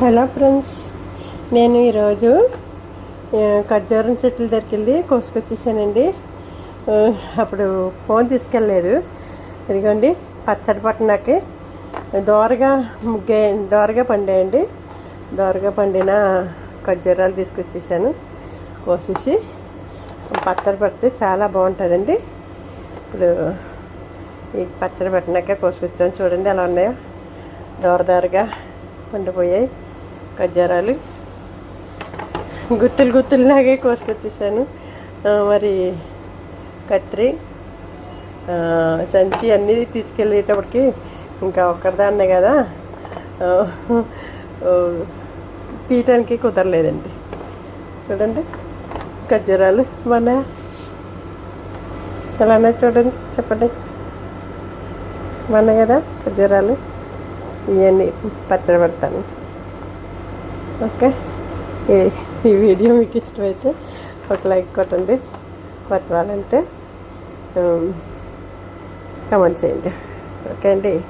Hello friends నేను ఈరోజు ఖర్జూరం చెట్ల దగ్గరికి వెళ్ళి కోసుకొచ్చేసానండి అప్పుడు ఫోన్ తీసుకెళ్ళలేదు. ఇదిగోండి పచ్చడి పట్టణకి దోరగా ముగ్గే దోరగా పండాయండి. దోరగా పండిన ఖర్జూరాలు తీసుకొచ్చేసాను. కోసేసి పచ్చడి పడితే చాలా బాగుంటుందండి. ఇప్పుడు ఈ పచ్చడి పెట్టినాక కోసుకొచ్చాను. చూడండి ఎలా ఉన్నాయో. దోరదారుగా పండిపోయాయి ఖర్జూరాలు గుత్తులు గుత్తుల్లాగే కోసుకొచ్చేసాను. మరి కత్రి సంచి అన్నీ తీసుకెళ్ళేటప్పటికి ఇంకా ఒక్కరిదాన్నే కదా. తీయటానికి కుదరలేదండి. చూడండి ఖర్జూరాలు మన ఎలానే చూడండి చెప్పండి. మన కదా ఖర్జూరాలు ఇవన్నీ పచ్చడి పెడతాను. ఓకే. ఈ- ఈ వీడియో మీకు ఇష్టమైతే ఒక లైక్ కొట్టండి. కొత్త వాళ్ళంటే కమెంట్ చేయండి. ఓకే అండి.